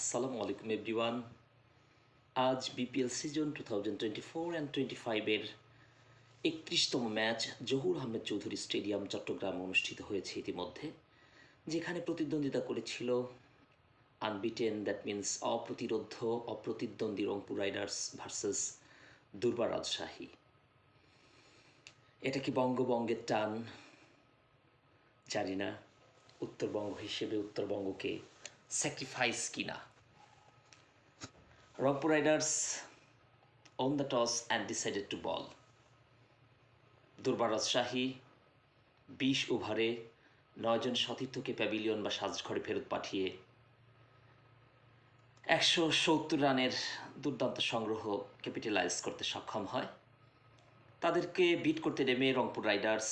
আসসালামু আলাইকুম এভরিওয়ান। আজ BPL season two thousand twenty four and twenty ফাইভের একত্রিশতম ম্যাচ জহুর আহমেদ চৌধুরী স্টেডিয়াম চট্টগ্রামে অনুষ্ঠিত হয়েছে ইতিমধ্যে, যেখানে প্রতিদ্বন্দ্বিতা করেছিল আনবিটেন দ্যাট মিন্স অপ্রতিরোধ, অপ্রতিদ্বন্দ্বী রংপুর রাইডার্স ভার্সেস দুর্বার রাজশাহী। এটা কি বঙ্গবঙ্গের টান? জানি না। উত্তরবঙ্গ হিসেবে উত্তরবঙ্গকে স্যাক্রিফাইস কিনা Rangpur Riders won the toss and decided to bowl Durbar Rajshahi বিশ ওভারে নয়জন সতীর্থকে প্যাভিলিয়ন বা সাজঘরে ফেরত পাঠিয়ে একশো সত্তর রানের দুর্দান্ত সংগ্রহ ক্যাপিটালাইজ করতে সক্ষম হয়। তাদেরকে বিট করতে নেমে রংপুর রাইডার্স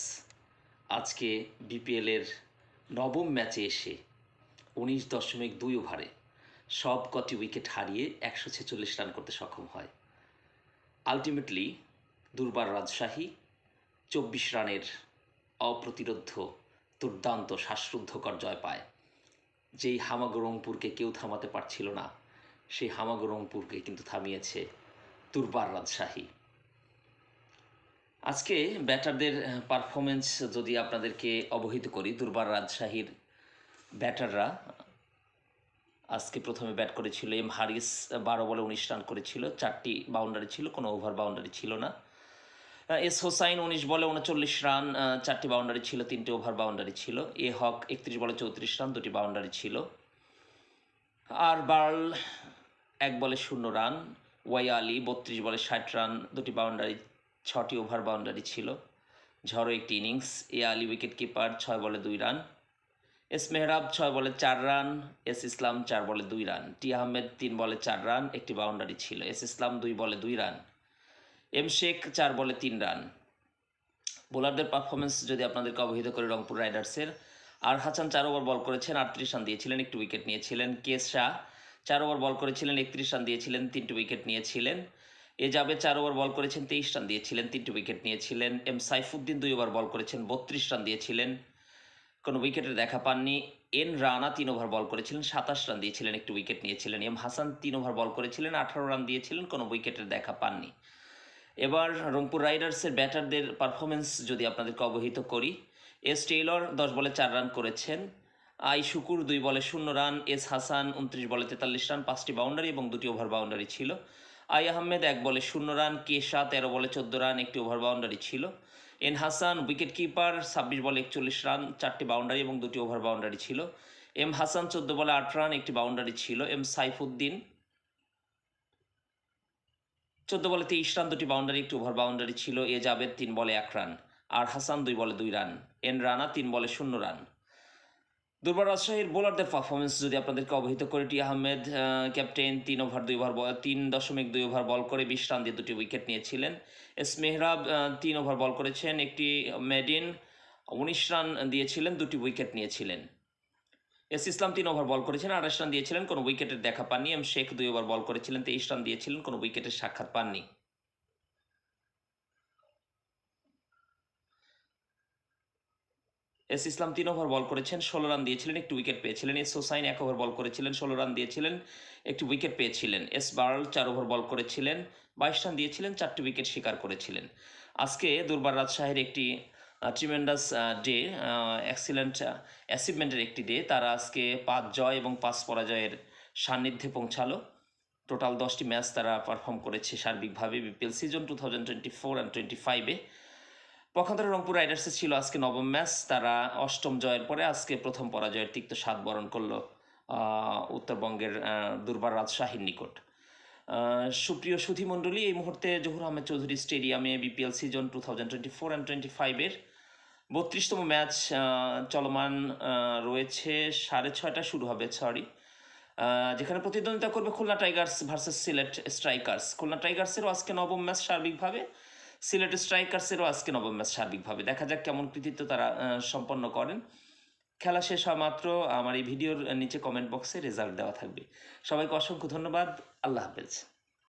আজকে বিপিএলের নবম ম্যাচে এসে উনিশ দশমিক দুই ওভারে সব কটি উইকেট হারিয়ে একশো ছেচল্লিশ রান করতে সক্ষম হয়। আলটিমেটলি দুর্বার রাজশাহী চব্বিশ রানের অপ্রতিরোধ দুর্দান্ত, শ্বাসরুদ্ধকর জয় পায়। যেই হামাগরংপুরকে কেউ থামাতে পারছিল না, সেই হামাগরংপুরকে কিন্তু থামিয়েছে দুর্বার রাজশাহী। আজকে ব্যাটারদের পারফরমেন্স যদি আপনাদেরকে অবহিত করি, দুর্বার রাজশাহীর ব্যাটাররা আজকে প্রথমে ব্যাট করেছিল এম হারিস, বারো বলে উনিশ রান করেছিল, চারটি বাউন্ডারি ছিল, কোনো ওভার বাউন্ডারি ছিল না। এস হোসাইন উনিশ বলে উনচল্লিশ রান চারটি বাউন্ডারি ছিল, তিনটি ওভার বাউন্ডারি ছিল। এ হক একত্রিশ বলে চৌত্রিশ রান, দুটি বাউন্ডারি ছিল। আর বার্ল এক বলে শূন্য রান, ওয়াই আলী বত্রিশ বলে ষাট রান, দুটি বাউন্ডারি, ছটি ওভার বাউন্ডারি ছিল। ঝড়ো একটি innings, A Ali wicket keeper, ছয় বলে দুই রান। এস মেহরাব ছয় বলে চার রান, এস ইসলাম চার বলে দুই রান, টি আহমেদ তিন বলে চার রান, একটি বাউন্ডারি ছিল, এস ইসলাম দুই বলে দুই রান, এম শেখ চার বলে তিন রান। বোলারদের পারফরমেন্স যদি আপনাদেরকে অবহিত করে রংপুর রাইডার্সের, আর হাসান চার ওভার বল করেছেন, আটত্রিশ রান দিয়েছিলেন, একটি উইকেট নিয়েছিলেন, কে শাহ চার ওভার বল করেছিলেন, একত্রিশ রান দিয়েছিলেন, তিনটি উইকেট নিয়েছিলেন, এ যাবে চার ওভার বল করেছেন, তেইশ রান দিয়েছিলেন, তিনটি উইকেট নিয়েছিলেন, এম সাইফুদ্দিন দুই ওভার বল করেছেন, বত্রিশ রান দিয়েছিলেন কোনো উইকেটের দেখা পাননি। এন রানা তিন ওভার বল করেছিলেন, সাতাশ রান দিয়েছিলেন, একটি উইকেট নিয়েছিলেন। এম হাসান তিন ওভার বল করেছিলেন, আঠারো রান দিয়েছিলেন, কোনো উইকেটের দেখা পাননি। এবার রংপুর রাইডার্সের ব্যাটারদের পারফরমেন্স যদি আপনাদেরকে অবহিত করি, এস টেইলর দশ বলে চার রান করেছেন, আই শুকুর দুই বলে শূন্য রান এস হাসান উনত্রিশ বলে তেতাল্লিশ রান পাঁচটি বাউন্ডারি এবং দুটি ওভার বাউন্ডারি ছিল। আই আহমেদ এক বলে শূন্য রান কে শাহ তেরো বলে চোদ্দ রান, একটি ওভার বাউন্ডারি ছিল। এন হাসান উইকেট কিপার ছাব্বিশ বলে একচল্লিশ রান, চারটি বাউন্ডারি এবং দুটি ওভার বাউন্ডারি ছিল। এম হাসান, চোদ্দ বলে আট রান, একটি বাউন্ডারি ছিল। এম সাইফুদ্দিন, চোদ্দ বলে তেইশ রান, দুটি বাউন্ডারি একটি ওভার বাউন্ডারি ছিল। এ জাবেদ তিন বলে এক রান, আর হাসান দুই বলে দুই রান। এন রানা তিন বলে শূন্য রান। দুর্বার রাজশাহীর বোলারদের পারফরমেন্স যদি আপনাদেরকে অবহিত করে, টি আহমেদ ক্যাপ্টেন তিন ওভার দুই ওভার তিন দশমিক দুই ওভার বল করে বিশ রান দিয়ে দুটি উইকেট নিয়েছিলেন। এস মেহরাব তিন ওভার বল করেছেন, একটি মেডিন, উনিশ রান দিয়েছিলেন, দুটি উইকেট নিয়েছিলেন। এস ইসলাম তিন ওভার বল করেছেন, আঠাশ রান দিয়েছিলেন, কোনো উইকেটের দেখা পাননি। এম শেখ দুই ওভার বল করেছিলেন, তেইশ রান দিয়েছিলেন, কোনো উইকেটের সাক্ষাৎ পাননি। এস ইসলাম তিন ওভার বল করেছেন, ষোলো রান দিয়েছিলেন, একটি উইকেট পেয়েছিলেন। এস হোসাইন এক ওভার বল করেছিলেন, ষোলো রান দিয়েছিলেন, একটি উইকেট পেয়েছিলেন। এস বার্ল চার ওভার বল করেছিলেন, বাইশ রান দিয়েছিলেন, চারটি উইকেট শিকার করেছিলেন। আজকে দুর্বার রাজশাহীর একটি ট্রিমেন্ডাস ডে এক্সিলেন্ট অ্যাচিভমেন্টের একটি ডে তারা আজকে পাঁচ জয় এবং পাঁচ পরাজয়ের সান্নিধ্যে পৌঁছালো। টোটাল দশটি ম্যাচ তারা পারফর্ম করেছে সার্বিকভাবে। BPL season two thousand twenty four and twenty ফাইভে পক্ষান্তরে রংপুর রাইডার্সের ছিল আজকে নবম ম্যাচ, তারা অষ্টম জয়ের পরে আজকে প্রথম পরাজয়ের তিক্ত স্বাদ বরণ করল উত্তরবঙ্গের দুর্বার রাজশাহীর নিকট। সুপ্রিয় সুধী মণ্ডলী এই মুহূর্তে জহুর আহমেদ চৌধুরী স্টেডিয়ামে BPL season two thousand twenty four and twenty ফাইভের বত্রিশতম ম্যাচ চলমান রয়েছে সাড়ে ছয়টা শুরু হবে সরি যেখানে প্রতিদ্বন্দ্বিতা করবে Khulna Tigers versus Sylhet Strikers. Khulna টাইগার্সেরও আজকে নবম ম্যাচ সার্বিকভাবে। সিলেট স্ট্রাইকার্সেরও আজকে নবম ম্যাচ সার্বিকভাবে। দেখা যাক কেমন কৃতিত্ব তারা সম্পন্ন করেন। খেলা শেষ হওয়া মাত্র আমার এই ভিডিওর নিচে কমেন্ট বক্সে রেজাল্ট দেওয়া থাকবে। সবাইকে অসংখ্য ধন্যবাদ। আল্লাহ হাফেজ।